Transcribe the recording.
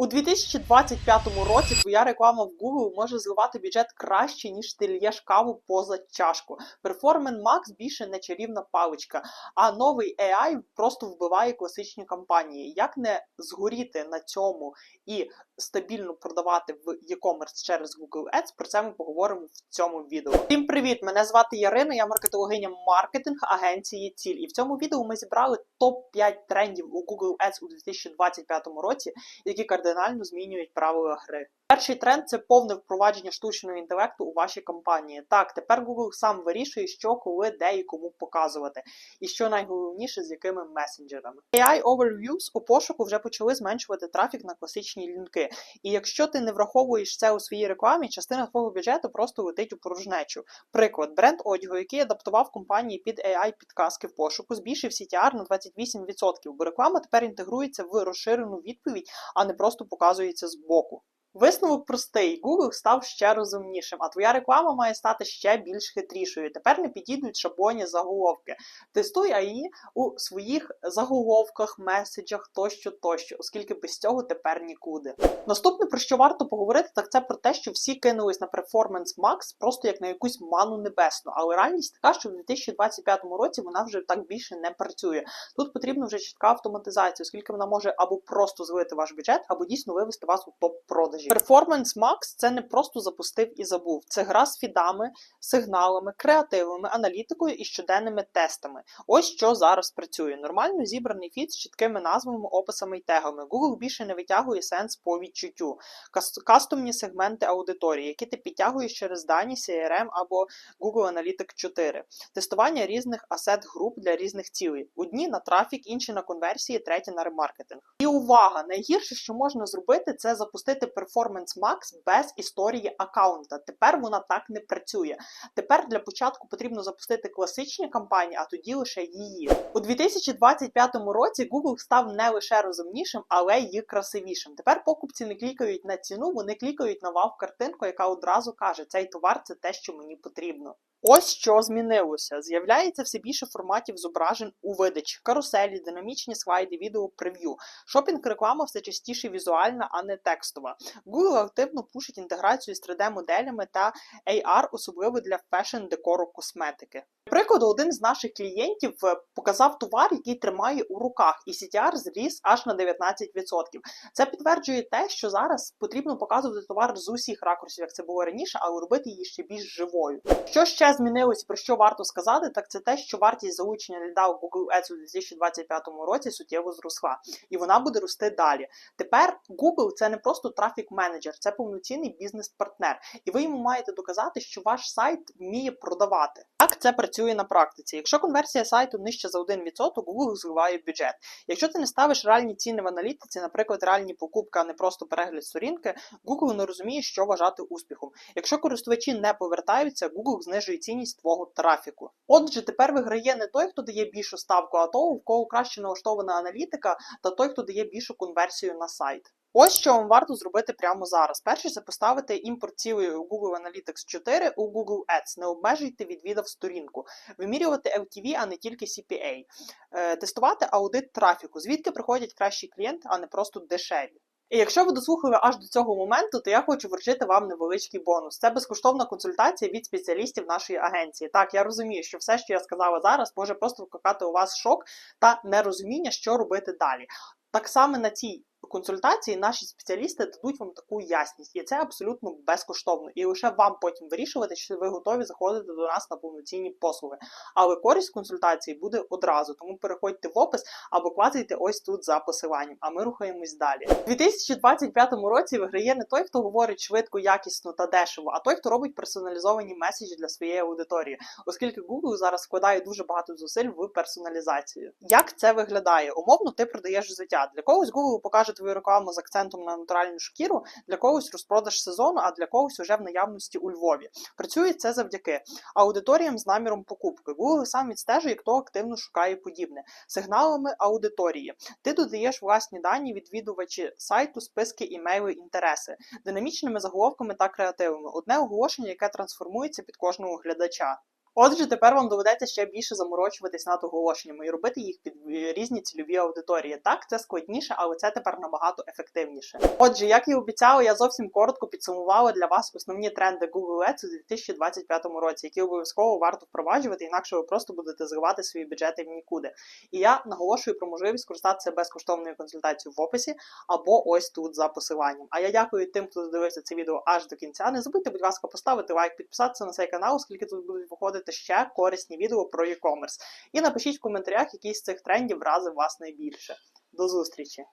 У 2025 році твоя реклама в Google може зливати бюджет краще, ніж ти л'єш каву поза чашку. Performance Max більше не чарівна паличка, а новий AI просто вбиває класичні кампанії. Як не згоріти на цьому і стабільно продавати в e-commerce через Google Ads, про це ми поговоримо в цьому відео. Всім привіт! Мене звати Ярина, я маркетологиня маркетинг агенції Ціль. І в цьому відео ми зібрали топ-5 трендів у Google Ads у 2025 році, які кардинально змінюють правила гри. Перший тренд це повне впровадження штучного інтелекту у вашій компанії. Так, тепер Google сам вирішує, що, коли, де і кому показувати, і що найголовніше, з якими месенджерами. AI Overviews у пошуку вже почали зменшувати трафік на класичні лінки. І якщо ти не враховуєш це у своїй рекламі, частина твого бюджету просто летить у порожнечу. Приклад, бренд одягу, який адаптував компанії під AI підказки в пошуку, збільшив CTR на 28%, бо реклама тепер інтегрується в розширену відповідь, а не просто показується збоку. Висновок простий: Google став ще розумнішим, а твоя реклама має стати ще більш хитрішою. Тепер не підійдуть шаблоні заголовки. Тестуй AI у своїх заголовках, меседжах тощо, тощо, оскільки без цього тепер нікуди. Наступне, про що варто поговорити, так це про те, що всі кинулись на Performance Max просто як на якусь ману небесну. Але реальність така, що в 2025 році вона вже так більше не працює. Тут потрібна вже чітка автоматизація, оскільки вона може або просто злити ваш бюджет, або дійсно вивести вас у топ продажі. Performance Max це не просто запустив і забув. Це гра з фідами, сигналами, креативами, аналітикою і щоденними тестами. Ось що зараз працює. Нормально зібраний фід з чіткими назвами, описами і тегами. Google більше не витягує сенс по відчуттю. Кастомні сегменти аудиторії, які ти підтягуєш через дані CRM або Google Analytics 4. Тестування різних асет груп для різних цілей. Одні на трафік, інші на конверсії, треті на ремаркетинг. І увага! Найгірше, що можна зробити, це запустити Performance Max без історії аккаунта. Тепер вона так не працює. Тепер для початку потрібно запустити класичні кампанії, а тоді лише її. У 2025 році Google став не лише розумнішим, але й красивішим. Тепер покупці не клікають на ціну, вони клікають на вав-картинку, яка одразу каже, цей товар це те, що мені потрібно. Ось що змінилося. З'являється все більше форматів зображень у видачі, каруселі, динамічні слайди, відео, прев'ю. Шопінг реклама все частіше візуальна, а не текстова. Google активно пушить інтеграцію з 3D-моделями та AR, особливо для фешн, декору, косметики. Наприклад, один з наших клієнтів е, показав товар, який тримає у руках, і CTR зріс аж на 19%. Це підтверджує те, що зараз потрібно показувати товар з усіх ракурсів, як це було раніше, але робити її ще більш живою. Що ще змінилось, про що варто сказати, так це те, що вартість залучення ліда у Google Ads у 2025 році суттєво зросла, і вона буде рости далі. Тепер Google це не просто трафік менеджер, це повноцінний бізнес-партнер, і ви йому маєте доказати, що ваш сайт вміє продавати. Як це працює на практиці? Якщо конверсія сайту нижче за 1%, Google зливає бюджет. Якщо ти не ставиш реальні ціни в аналітиці, наприклад, реальні покупки, а не просто перегляд сторінки, Google не розуміє, що вважати успіхом. Якщо користувачі не повертаються, Google знижує цінність твого трафіку. Отже, тепер виграє не той, хто дає більшу ставку, а того, в кого краще налаштована аналітика, та той, хто дає більшу конверсію на сайт. Ось що вам варто зробити прямо зараз. Перше це поставити імпорт цілої у Google Analytics 4 у Google Ads. Не обмежуйте відвідав сторінку, вимірювати LTV, а не тільки CPA, Е, тестувати аудит трафіку, звідки приходять кращі клієнти, а не просто дешеві. І якщо ви дослухали аж до цього моменту, то я хочу вручити вам невеличкий бонус. Це безкоштовна консультація від спеціалістів нашої агенції. Так, я розумію, що все, що я сказала зараз, може просто викликати у вас шок та нерозуміння, що робити далі. Так само на цій консультації наші спеціалісти дадуть вам таку ясність, і це абсолютно безкоштовно. І лише вам потім вирішувати, чи ви готові заходити до нас на повноцінні послуги. Але користь консультації буде одразу, тому переходьте в опис або клацайте ось тут за посиланням. А ми рухаємось далі. У 2025 році виграє не той, хто говорить швидко, якісно та дешево, а той, хто робить персоналізовані меседжі для своєї аудиторії, оскільки Google зараз складає дуже багато зусиль в персоналізацію. Як це виглядає? Умовно, ти продаєш взуття. Для когось Google покаже твою рекламу з акцентом на натуральну шкіру, для когось розпродаж сезону, а для когось уже в наявності у Львові. Працює це завдяки аудиторіям з наміром покупки. Google сам відстежує, хто активно шукає подібне, сигналами аудиторії. Ти додаєш власні дані, відвідувачі сайту, списки, імейли, інтереси, динамічними заголовками та креативами. Одне оголошення, яке трансформується під кожного глядача. Отже, тепер вам доведеться ще більше заморочуватись над оголошеннями і робити їх під е, різні цільові аудиторії. Так, це складніше, але це тепер набагато ефективніше. Отже, як і обіцяла, я зовсім коротко підсумувала для вас основні тренди Google Ads у 2025 році, які обов'язково варто впроваджувати, інакше ви просто будете зливати свої бюджети в нікуди. І я наголошую про можливість скористатися безкоштовною консультацією в описі або ось тут за посиланням. А я дякую тим, хто додивився це відео аж до кінця. Не забудьте, будь ласка, поставити лайк, підписатися на цей канал, оскільки тут будуть виходити ще корисні відео про e-commerce. І напишіть в коментарях, який з цих трендів вразив вас найбільше. До зустрічі!